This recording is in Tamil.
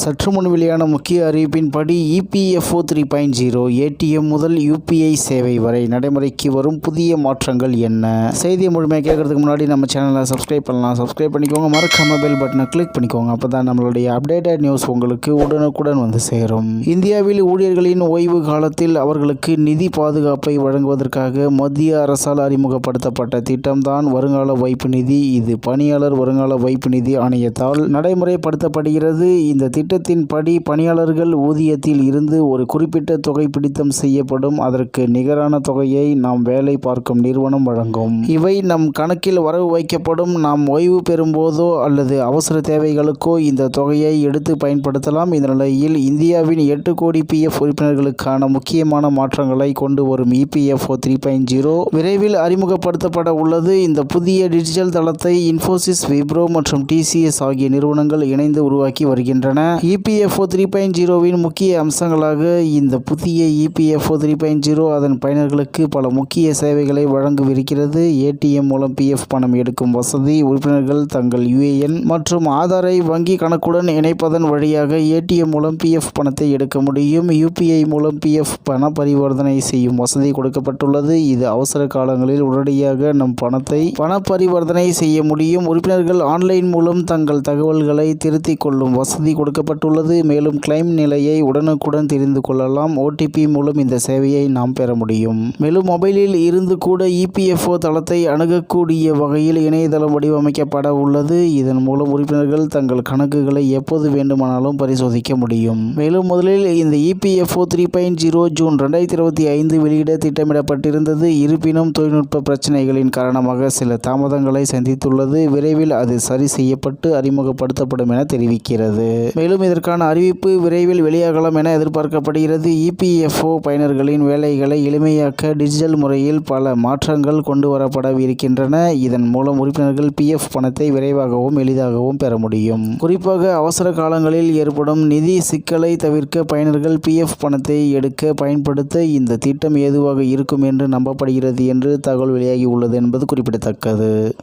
சற்று முன் வெளியான முக்கிய அறிவிப்பின்படி E P F O three point zero A T M முதல் யூபிஐ சேவை வரை நடைமுறைக்கு வரும் புதிய மாற்றங்கள் என்ன? செய்தியை முழுமையாக கேட்கறதுக்கு முன்னாடி நம்ம சேனலை சப்ஸ்கிரைப் பண்ணலாம். சப்ஸ்கிரைப் பண்ணிக்கோங்க. மறக்காம பெல் பட்டனை கிளிக் பண்ணிக்கோங்க. அப்போ தான் நம்மளுடைய அப்டேட்டட் நியூஸ் உங்களுக்கு உடனுக்குடன் வந்து சேரும். இந்தியாவில் ஊழியர்களின் ஓய்வு காலத்தில் அவர்களுக்கு நிதி பாதுகாப்பை வழங்குவதற்காக மத்திய அரசால் அறிமுகப்படுத்தப்பட்ட திட்டம்தான் வருங்கால வைப்பு நிதி. இது பணியாளர் வருங்கால வைப்பு நிதி ஆணையத்தால் நடைமுறைப்படுத்தப்படுகிறது. இந்த திட்டம் திட்டத்தின்படி பணியாளர்கள் ஊதியத்தில் இருந்து ஒரு குறிப்பிட்ட தொகை பிடித்தம் செய்யப்படும். அதற்கு நிகரான தொகையை நாம் வேலை பார்க்கும் நிறுவனம் வழங்கும். இவை நம் கணக்கில் வரவு வைக்கப்படும். நாம் ஓய்வு பெறும்போதோ அல்லது அவசர தேவைகளுக்கோ இந்த தொகையை எடுத்து பயன்படுத்தலாம். இந்த நிலையில் இந்தியாவின் எட்டு கோடி பிஎஃப் உறுப்பினர்களுக்கான முக்கியமான மாற்றங்களை கொண்டு வரும் இபிஎஃப்ஓ த்ரீ பாயிண்ட் ஜீரோ விரைவில் அறிமுகப்படுத்தப்பட உள்ளது. இந்த புதிய டிஜிட்டல் தளத்தை இன்ஃபோசிஸ் விப்ரோ மற்றும் டிசிஎஸ் ஆகிய நிறுவனங்கள் இணைந்து உருவாக்கி வருகின்றன. இபிஎஃப்ஓ த்ரீ பாயிண்ட் ஜீரோவின் முக்கிய அம்சங்களாக இந்த புதிய இபிஎஃப்ஓ த்ரீ பாயிண்ட் ஜீரோ அதன் பயனர்களுக்கு பல முக்கிய சேவைகளை வழங்கவிருக்கிறது. ஏடிஎம் மூலம் பிஎஃப் பணம் எடுக்கும் வசதி உறுப்பினர்கள் தங்கள் யுஏஎன் மற்றும் ஆதாரை வங்கி கணக்குடன் இணைப்பதன் வழியாக ஏடிஎம் மூலம் பிஎஃப் பணத்தை எடுக்க முடியும். யூபிஐ மூலம் பிஎஃப் பண பரிவர்த்தனை செய்யும் வசதி கொடுக்கப்பட்டுள்ளது. இது அவசர காலங்களில் உடனடியாக நம் பணத்தை பண பரிவர்த்தனை செய்ய முடியும். உறுப்பினர்கள் ஆன்லைன் மூலம் தங்கள் தகவல்களை திருத்திக் கொள்ளும் வசதி கொடுக்க கொடுக்கப்பட்டுள்ளது. மேலும் கிளைம் நிலையை உடனுக்குடன் தெரிந்து கொள்ளலாம். ஓடிபி மூலம் இந்த சேவையை நாம் பெற முடியும். மேலும் மொபைலில் இருந்து கூட இபிஎஃப்ஓ தளத்தை அணுகக்கூடிய வகையில் இணையதளம் வடிவமைக்கப்பட உள்ளது. இதன் மூலம் உறுப்பினர்கள் தங்கள் கணக்குகளை எப்போது வேண்டுமானாலும் பரிசோதிக்க முடியும். மேலும் முதலில் இந்த E P F O three point zero June ரெண்டாயிரத்தி இருபத்தி ஐந்து வெளியிட திட்டமிடப்பட்டிருந்தது. இருப்பினும் தொழில்நுட்ப பிரச்சனைகளின் காரணமாக சில தாமதங்களை சந்தித்துள்ளது. விரைவில் அது சரி செய்யப்பட்டு அறிமுகப்படுத்தப்படும் என தெரிவிக்கிறது. மேலும் இதற்கான அறிவிப்பு விரைவில் வெளியாகலாம் என எதிர்பார்க்கப்படுகிறது. இபிஎஃப்ஓ பயனர்களின் வேலைகளை எளிமையாக்க டிஜிட்டல் முறையில் பல மாற்றங்கள் கொண்டு வரப்படவிருக்கின்றன இதன் மூலம் உறுப்பினர்கள் பிஎஃப் பணத்தை விரைவாகவும் எளிதாகவும் பெற முடியும். குறிப்பாக அவசர காலங்களில் ஏற்படும் நிதி சிக்கலை தவிர்க்க பயனர்கள் பிஎஃப் பணத்தை எடுக்க பயன்படுத்த இந்த திட்டம் ஏதுவாக இருக்கும் என்று நம்பப்படுகிறது என்று தகவல் வெளியாகி உள்ளது என்பது குறிப்பிடத்தக்கது.